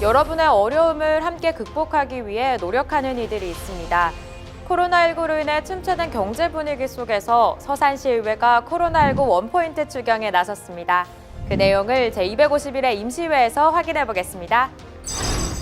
여러분의 어려움을 함께 극복하기 위해 노력하는 이들이 있습니다. 코로나19로 인해 침체된 경제 분위기 속에서 서산시의회가 코로나19 원포인트 추경에 나섰습니다. 그 내용을 제251회 임시회에서 확인해 보겠습니다.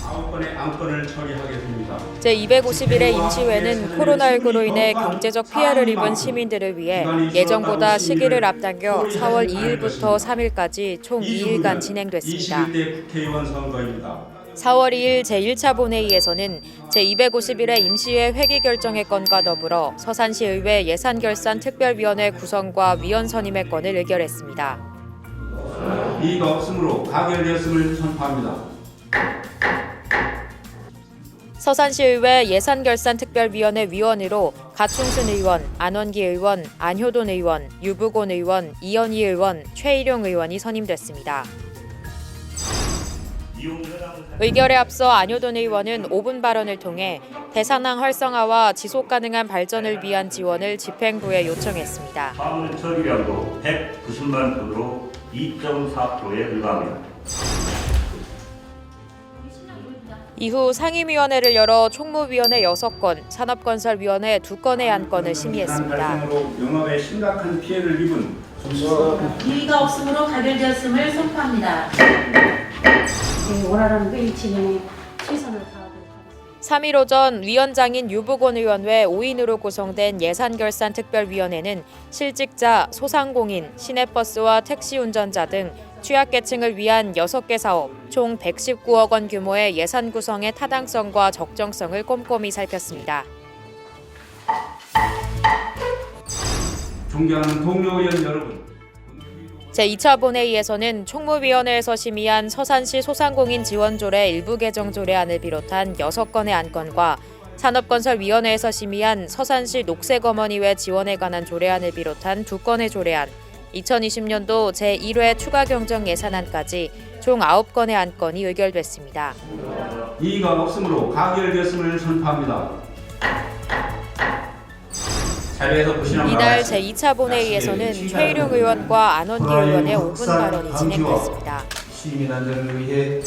아홉 건의 안건을 처리하겠습니다. 제251회 임시회는 코로나19로 인해 경제적 피해를 입은 시민들을 위해 예정보다 시기를 앞당겨 4월 2일부터 3일까지 총 2일간 진행됐습니다. 21대 국회의원 선거입니다. 4월 2일 제1차 본회의에서는 제251회 임시회 회기 결정의 건과 더불어 서산시의회 예산결산 특별위원회 구성과 위원 선임의 건을 의결했습니다. 이의가 없으므로 가결되었음을 선포합니다. 서산시의회 예산결산특별위원회 위원으로 가충순 의원, 안원기 의원, 안효돈 의원, 유부곤 의원, 이현희 의원, 최일용 의원이 선임됐습니다. 의결에 앞서 안효돈 의원은 5분 발언을 통해 대산항 활성화와 지속 가능한 발전을 위한 지원을 집행부에 요청했습니다. 화물 처리량도 190만 톤으로 2.4%에 불과합니다. 이후 상임위원회를 열어 총무위원회 6건, 산업건설위원회 2건의 안건을 심의했습니다. 영업에 심각한 피해를 입은 이의가 없으므로 가결되었음을 선포합니다. 네, 원활한 회의 진행에 최선을 다하도록 하겠습니다. 3일 오전 위원장인 유부곤 의원 외 5인으로 구성된 예산결산특별위원회는 실직자, 소상공인, 시내버스와 택시 운전자 등 취약계층을 위한 6개 사업, 총 119억 원 규모의 예산 구성의 타당성과 적정성을 꼼꼼히 살폈습니다. 존경하는 동료 의원 여러분, 제2차 본회의에서는 총무위원회에서 심의한 서산시 소상공인 지원조례 일부 개정 조례안을 비롯한 6건의 안건과 산업건설위원회에서 심의한 서산시 녹색어머니회 지원에 관한 조례안을 비롯한 2건의 조례안, 2020년도 제1회 추가 경정 예산안까지 총 9건의 안건이 의결됐습니다. 이의가 없으므로 가결되었음을 선포합니다. 같이 제2차 본회의에서는 최일용 의원과 안원기 의원의 5분 발언이 진행됐습니다. 시민 안전을 위해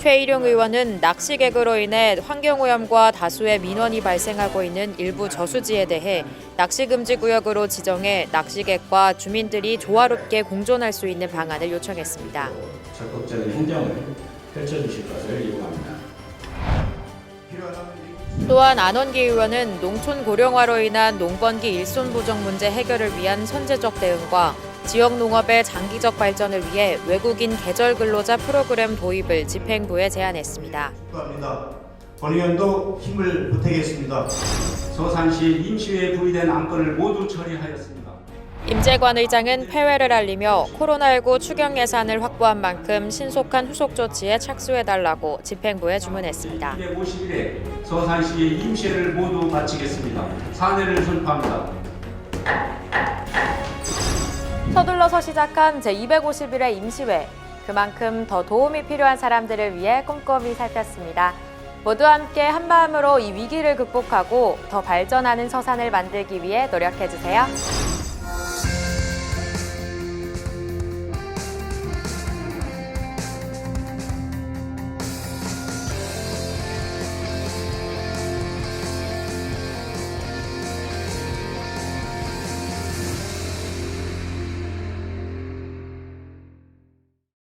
최일용 의원은 낚시 개그로 인해 환경오염과 다수의 민원이 발생하고 있는 일부 저수지에 대해 낚시 금지 구역으로 지정해 낚시객과 주민들이 조화롭게 공존할 수 있는 방안을 요청했습니다. 적극적인 행정을 펼쳐주실 것을 요구합니다. 또한 안원기 의원은 농촌 고령화로 인한 농번기 일손 부족 문제 해결을 위한 선제적 대응과 지역 농업의 장기적 발전을 위해 외국인 계절 근로자 프로그램 도입을 집행부에 제안했습니다. 축하합니다. 권 의원도 힘을 보태겠습니다. 서산시 임시회에 부의된 안건을 모두 처리하였습니다. 임재관 의장은 폐회를 알리며 코로나19 추경 예산을 확보한 만큼 신속한 후속 조치에 착수해달라고 집행부에 주문했습니다. 251회 서산시의 임시회를 모두 마치겠습니다. 사내를 선포합니다. 서둘러서 시작한 제251회 임시회. 그만큼 더 도움이 필요한 사람들을 위해 꼼꼼히 살폈습니다. 모두 함께 한마음으로 이 위기를 극복하고 더 발전하는 서산을 만들기 위해 노력해주세요.